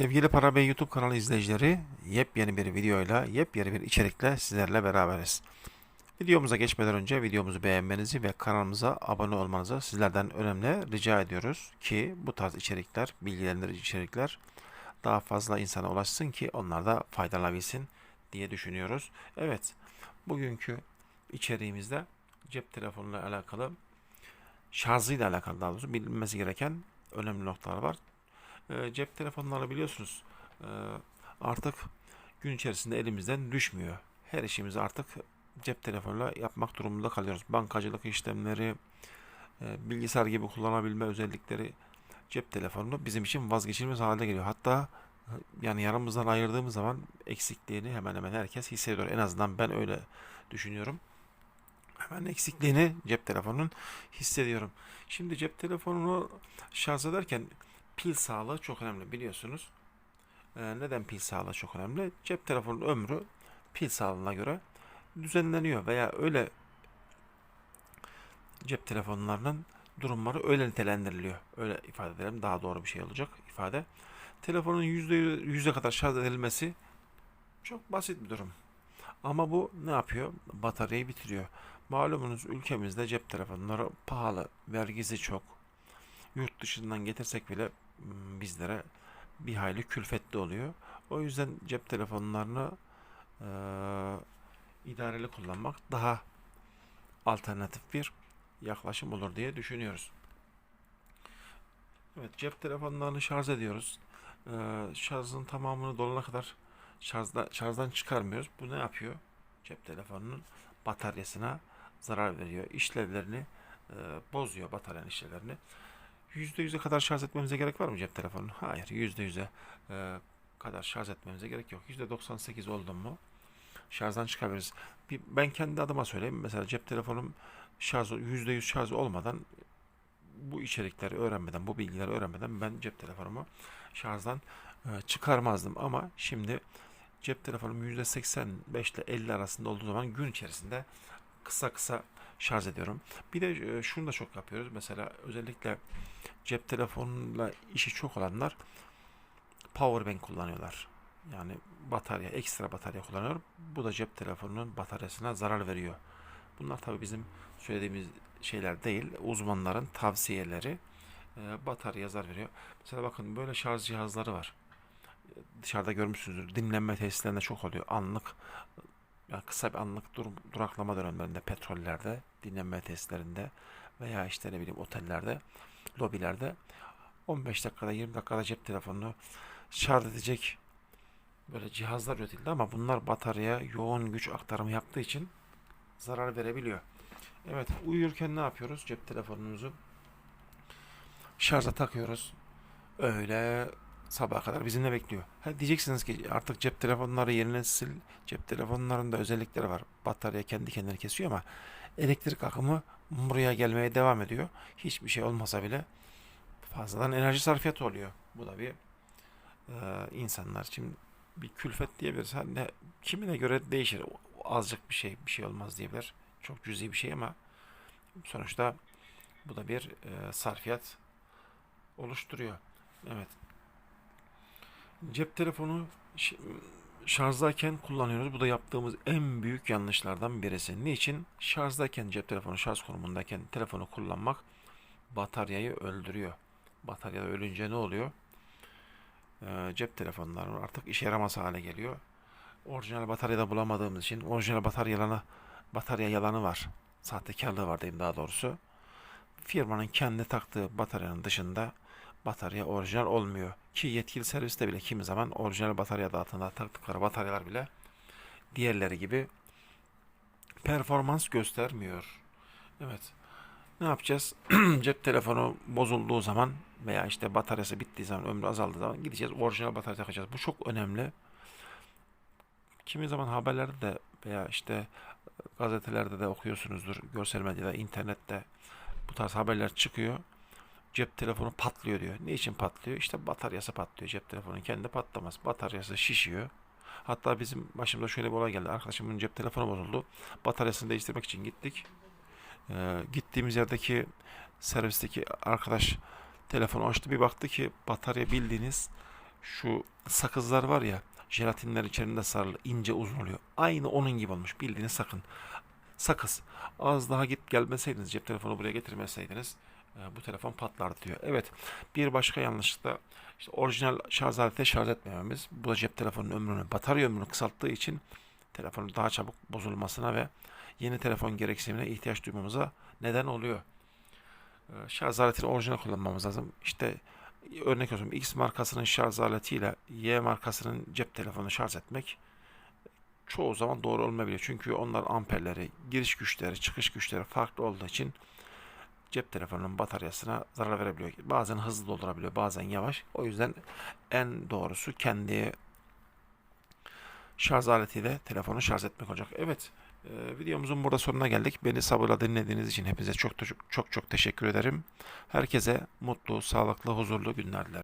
Sevgili Para Bey YouTube kanalı izleyicileri, yepyeni bir videoyla, yepyeni bir içerikle sizlerle beraberiz. Videomuza geçmeden önce videomuzu beğenmenizi ve kanalımıza abone olmanızı sizlerden önemli rica ediyoruz ki bu tarz içerikler, bilgilendirici içerikler daha fazla insana ulaşsın ki onlar da faydalanabilsin diye düşünüyoruz. Evet, bugünkü içeriğimizde cep telefonuyla alakalı, şarjıyla alakalı daha doğrusu bilinmesi gereken önemli noktalar var. E, cep telefonları biliyorsunuz e, artık gün içerisinde elimizden düşmüyor. Her işimizi artık cep telefonuyla yapmak durumunda kalıyoruz. Bankacılık işlemleri, e, bilgisayar gibi kullanabilme özellikleri cep telefonu bizim için vazgeçilmez hale geliyor. Hatta e, yani yanımızdan ayırdığımız zaman eksikliğini hemen hemen herkes hissediyor. En azından ben öyle düşünüyorum. Hemen eksikliğini cep telefonunun hissediyorum. Şimdi cep telefonunu şarj ederken pil sağlığı çok önemli biliyorsunuz. Ee, neden pil sağlığı çok önemli? Cep telefonunun ömrü pil sağlığına göre düzenleniyor veya öyle cep telefonlarının durumları öyle nitelendiriliyor. Öyle ifade edelim daha doğru bir şey olacak ifade. Telefonun yüzde yüze kadar şarj edilmesi çok basit bir durum. Ama bu ne yapıyor? Bataryayı bitiriyor. Malumunuz ülkemizde cep telefonları pahalı, vergisi çok. Yurt dışından getirsek bile bizlere bir hayli külfetli oluyor. O yüzden cep telefonlarını eee, idareli kullanmak daha alternatif bir yaklaşım olur diye düşünüyoruz. Evet, cep telefonlarını şarj ediyoruz. Eee şarjın tamamını dolana kadar şarjda, şarjdan çıkarmıyoruz. Bu ne yapıyor? Cep telefonunun bataryasına zarar veriyor. İşlevlerini eee, bozuyor bataryanın işlevlerini. %100'e kadar şarj etmemize gerek var mı cep telefonunu? Hayır, %100'e e, kadar şarj etmemize gerek yok. %98 oldu mu şarjdan çıkabiliriz. Bir, ben kendi adıma söyleyeyim. Mesela cep telefonum şarj %100 şarj olmadan bu içerikleri öğrenmeden, bu bilgileri öğrenmeden ben cep telefonumu şarjdan e, çıkarmazdım. Ama şimdi cep telefonum %85 ile 50 arasında olduğu zaman gün içerisinde kısa kısa şarj ediyorum. Bir de e, şunu da çok yapıyoruz. Mesela özellikle cep telefonuyla işi çok olanlar power bank kullanıyorlar. Yani batarya, ekstra batarya kullanıyor. Bu da cep telefonunun bataryasına zarar veriyor. Bunlar tabii bizim söylediğimiz şeyler değil. Uzmanların tavsiyeleri e, bataryaya zarar veriyor. Mesela bakın böyle şarj cihazları var. Dışarıda görmüşsünüzdür. Dinlenme tesislerinde çok oluyor. Anlık yani kısa bir anlık durum, duraklama dönemlerinde petrollerde, dinlenme tesislerinde veya işte ne bileyim otellerde, lobilerde 15 dakikada 20 dakikada cep telefonunu şarj edecek böyle cihazlar üretildi ama bunlar bataryaya yoğun güç aktarımı yaptığı için zarar verebiliyor. Evet uyurken ne yapıyoruz? Cep telefonumuzu şarja takıyoruz. Öyle sabaha kadar bizimle bekliyor. Ha, diyeceksiniz ki artık cep telefonları yerine sil. Cep telefonlarında özellikleri var. Batarya kendi kendini kesiyor ama elektrik akımı buraya gelmeye devam ediyor. Hiçbir şey olmasa bile fazladan enerji sarfiyatı oluyor. Bu da bir e, insanlar için bir külfet diyebiliriz. Hani ne, kimine göre değişir. Azıcık bir şey bir şey olmaz diyebilir. Çok cüzi bir şey ama sonuçta bu da bir e, sarfiyat oluşturuyor. Evet. Cep telefonu şarjdayken kullanıyoruz. Bu da yaptığımız en büyük yanlışlardan birisi. Niçin? Şarjdayken cep telefonu şarj konumundayken telefonu kullanmak bataryayı öldürüyor. Batarya ölünce ne oluyor? Ee, cep telefonları artık işe yaramaz hale geliyor. Orijinal bataryada bulamadığımız için orijinal batarya yalanı batarya yalanı var. Sahtekarlığı var diyeyim daha doğrusu. Firmanın kendi taktığı bataryanın dışında batarya orijinal olmuyor. Ki yetkili serviste bile kimi zaman orijinal batarya adı altında taktıkları bataryalar bile diğerleri gibi performans göstermiyor. Evet. Ne yapacağız? Cep telefonu bozulduğu zaman veya işte bataryası bittiği zaman, ömrü azaldığı zaman gideceğiz orijinal batarya takacağız. Bu çok önemli. Kimi zaman haberlerde de veya işte gazetelerde de okuyorsunuzdur, görsel medyada, internette bu tarz haberler çıkıyor. Cep telefonu patlıyor diyor. Ne için patlıyor? İşte bataryası patlıyor. Cep telefonun kendi patlamaz. Bataryası şişiyor. Hatta bizim başımıza şöyle bir olay geldi. Arkadaşımın cep telefonu bozuldu. Bataryasını değiştirmek için gittik. Ee, gittiğimiz yerdeki servisteki arkadaş telefonu açtı. Bir baktı ki batarya bildiğiniz şu sakızlar var ya jelatinler içerisinde sarılı ince uzun oluyor. Aynı onun gibi olmuş. Bildiğiniz sakın. Sakız. Az daha git gelmeseydiniz cep telefonu buraya getirmeseydiniz e, bu telefon patlardı diyor. Evet. Bir başka yanlışlık da işte orijinal şarj aletiyle şarj etmememiz. Bu da cep telefonunun ömrünü, batarya ömrünü kısalttığı için telefonun daha çabuk bozulmasına ve yeni telefon gereksinimine ihtiyaç duymamıza neden oluyor. Ee, Şarj aletini orijinal kullanmamız lazım. İşte örnek veriyorum X markasının şarj aletiyle Y markasının cep telefonunu şarj etmek çoğu zaman doğru olmayabiliyor. Çünkü onlar amperleri, giriş güçleri, çıkış güçleri farklı olduğu için cep telefonunun bataryasına zarar verebiliyor. Bazen hızlı doldurabiliyor, bazen yavaş. O yüzden en doğrusu kendi şarj aletiyle telefonu şarj etmek olacak. Evet, e, videomuzun burada sonuna geldik. Beni sabırla dinlediğiniz için hepinize çok çok çok teşekkür ederim. Herkese mutlu, sağlıklı, huzurlu günler dilerim.